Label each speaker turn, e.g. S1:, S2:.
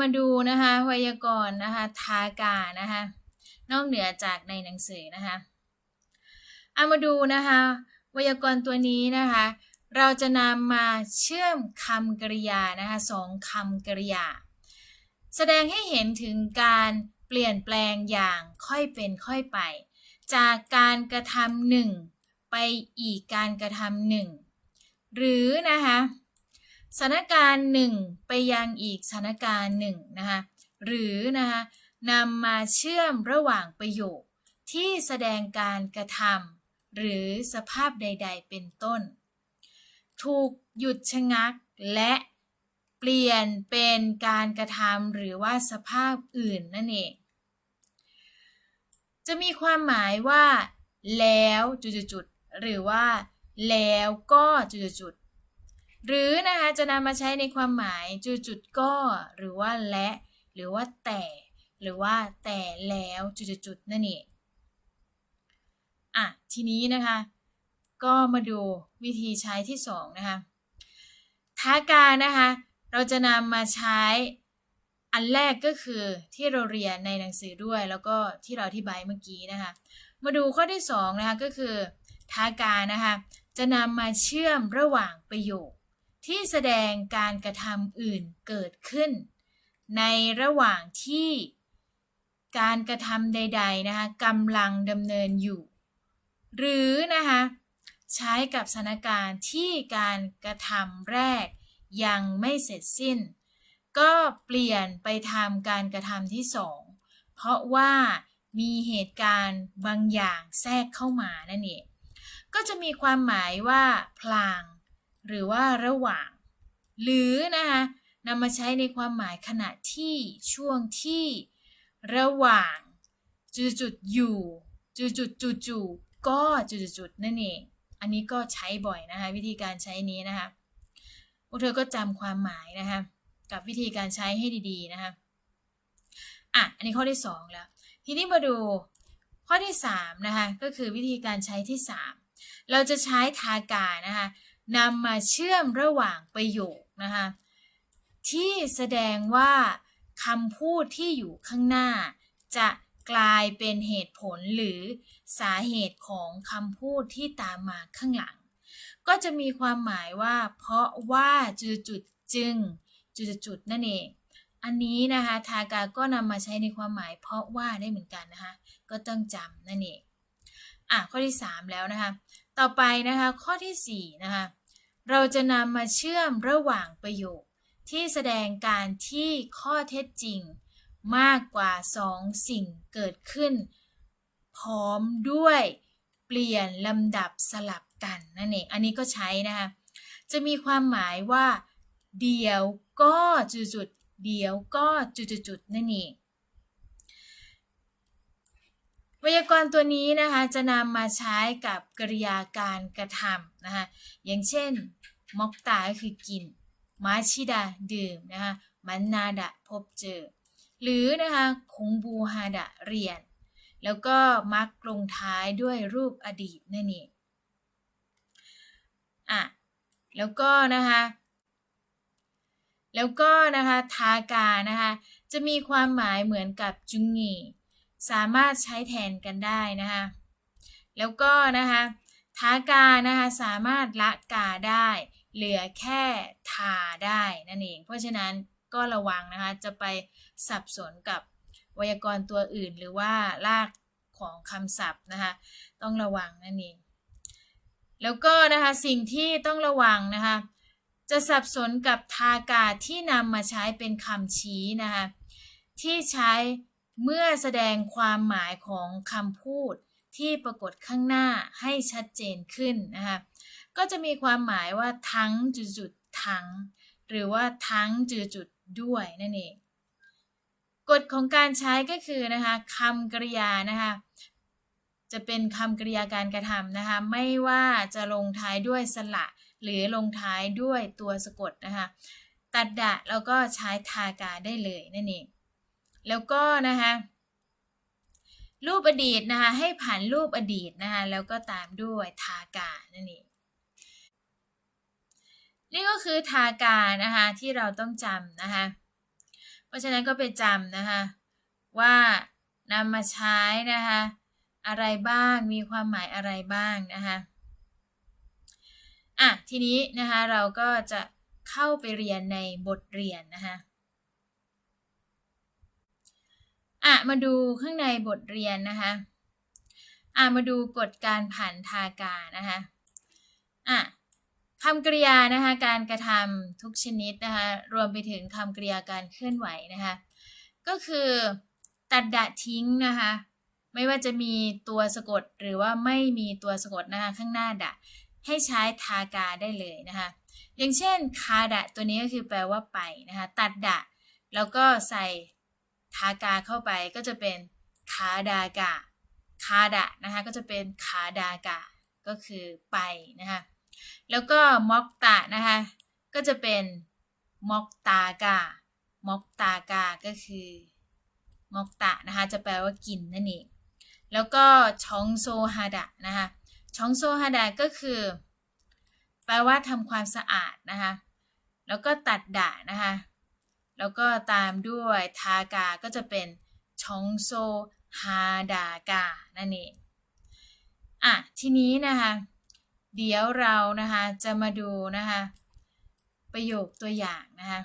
S1: มาดูนะคะไวยากรณ์นะคะทากานะคะนอกเหนือจากในหนังสือนะคะเอามาดูนะคะไวยากรณ์ตัวนี้นะคะเราจะนำมาเชื่อมคำกริยานะคะสองคำกริยา แสดงให้เห็นถึงการเปลี่ยนแปลงอย่างค่อยเป็นค่อยไป จากการกระทำหนึ่งไปอีกการกระทำหนึ่งหรือนะคะ สถานการณ์หนึ่งไปยังอีกสถานการณ์หนึ่งนะคะหรือนะคะนำมาเชื่อมระหว่างประโยคที่แสดงการกระทำหรือสภาพใด ๆ เป็นต้น ถูกหยุดชะงักและเปลี่ยนเป็นการกระทำหรือว่าสภาพอื่นนั่นเอง จะมีความหมายว่า แล้วจุดๆหรือว่า แล้วก็จุดๆ หรือนะคะจะนำมาใช้ในความหมายจุดๆก็ หรือว่าและ หรือว่าแต่ หรือว่าแต่แล้วจุดๆๆนั่นเองอะทีนี้นะคะ ก็มาดูวิธีใช้ที่สองนะคะท้าการนะคะ เราจะนำมาใช้อันแรกก็คือที่เราเรียนในหนังสือด้วย แล้วก็ที่เราอธิบายเมื่อกี้นะคะ มาดูข้อที่สองนะคะก็คือท้าการนะคะ จะนำมาเชื่อมระหว่างประโยค ที่แสดงการกระทำอื่นเกิดขึ้น ในระหว่างที่การกระทำใด ๆ นะคะกำลังดำเนินอยู่ หรือนะคะใช้กับสถานการณ์ที่การกระทำแรกยังไม่เสร็จสิ้น ก็เปลี่ยนไปทำการกระทำที่สองเพราะว่ามีเหตุการณ์บางอย่างแทรกเข้ามานั่นเองก็จะมีความหมายว่า พลาง หรือว่าระหว่าง หรือนะคะนำมาใช้ในความหมายขณะที่ช่วงที่ระหว่างจุดจุดอยู่จุดจุดจุดจุดก็จุดจุดจุดนั่นเอง อันนี้ก็ใช้บ่อยนะคะ วิธีการใช้นี้นะคะพวกเธอก็จำความหมายนะคะ กับวิธีการใช้ให้ดีๆนะคะอะอันนี้ข้อที่ 2 แล้ว ทีนี้มาดูข้อที่3นะคะก็คือวิธีการใช้ที่ 3 เราจะใช้ทากานะคะ นำมาเชื่อมระหว่างประโยคนะคะที่แสดงว่าคำพูดที่อยู่ข้างหน้า จะกลายเป็นเหตุผลหรือสาเหตุของคำพูดที่ตามมาข้างหลัง ก็จะมีความหมายว่า เพราะว่าจุดจุดจึง จุดจุดนั่นเอง อันนี้นะคะทากาก็นำมาใช้ในความหมาย เพราะว่าได้เหมือนกันนะคะก็ต้องจำนั่นเองอะข้อที่ 3 แล้วนะคะ ต่อไปนะคะข้อทีสี่4นะคะ เราจะนำมาเชื่อมระหว่างประโยค ที่แสดงการที่ข้อเท็จจริง มากกว่าสองสิ่งเกิดขึ้น พร้อมด้วยเปลี่ยนลำดับสลับกันนั่นเอง อันนี้ก็ใช้นะคะ จะมีความหมายว่า เดี๋ยวก็จุดๆเดี๋ยวก็จุดๆนั่นเอง วยากรณ์ตัวนี้นะคะจะนำมาใช้กับกริยาการกระทำนะคะอย่างเช่นมอกตาก็คือกินมาชิดาดื่มนะคะมันนาดะพบเจอ หรือนะคะคงบูฮาดะเรียน แล้วก็มักลงท้ายด้วยรูปอดีตนั่นเองอะแล้วก็นะคะแล้วก็นะคะทากานะคะจะมีความหมายเหมือนกับจุงงี สามารถใช้แทนกันได้นะคะแล้วก็นะคะทากานะคะสามารถละกาได้ เหลือแค่ทาได้นั่นเอง เพราะฉะนั้นก็ระวังนะคะจะไปสับสนกับไวยากรณ์ตัวอื่น หรือว่ารากของคำศัพท์นะคะต้องระวังนั่นเอง แล้วก็นะคะสิ่งที่ต้องระวังนะคะจะสับสนกับทากาที่นำมาใช้เป็นคำชี้นะคะที่ใช้ เมื่อแสดงความหมายของคำพูดที่ปรากฏข้างหน้าให้ชัดเจนขึ้นนะคะก็จะมีความหมายว่าทั้งจุดๆทั้ง หรือว่าทั้งจุดๆด้วยนั่นเองกฎของการใช้ก็คือนะคะคำกริยานะคะจะเป็นคำกริยาการกระทำนะคะไม่ว่าจะลงท้ายด้วยสระ หรือลงท้ายด้วยตัวสะกดนะคะตัดดะแล้วก็ใช้ทากาได้เลยนั่นเอง แล้วก็นะคะรูปอดีตนะคะให้ผ่านรูปอดีตนะคะแล้วก็ตามด้วยทากานั่นเองนี่ก็คือทากานะคะที่เราต้องจำนะคะเพราะฉะนั้นก็ไปจำนะคะว่านำมาใช้นะคะอะไรบ้างมีความหมายอะไรบ้างนะคะอะทีนี้นะคะเราก็จะเข้าไปเรียนในบทเรียนนะคะ อะมาดูข้างในบทเรียนนะคะอะมาดูกฎการผ่านทากานะคะอะคำกริยานะคะการกระทำทุกชนิดนะคะรวมไปถึงคำกริยาการเคลื่อนไหวนะคะก็คือตัดดะทิ้งนะคะไม่ว่าจะมีตัวสะกดหรือว่าไม่มีตัวสะกดนะคะข้างหน้าดะให้ใช้ทากาได้เลยนะคะอย่างเช่นคาดะตัวนี้ก็คือแปลว่าไปนะคะตัดดะแล้วก็ใส่ ทากาเข้าไปก็จะเป็นคาดากะคาดะนะคะก็จะเป็นคาดากะก็คือไปนะคะแล้วก็มอกตะนะคะก็จะเป็นมอกตากามอกตากาก็คือมอกตะนะคะจะแปลว่ากินนั่นเองแล้วก็ชองโซฮาดะนะคะชองโซฮาดะก็คือ แปลว่าทำความสะอาดนะคะแล้วก็ตัดดะนะคะ แล้วก็ตามด้วยทากาก็จะเป็นชองโซฮาดากานั่นเองอะทีนี้นะคะเดี๋ยวเรานะคะจะมาดูนะคะประโยคตัวอย่างนะคะ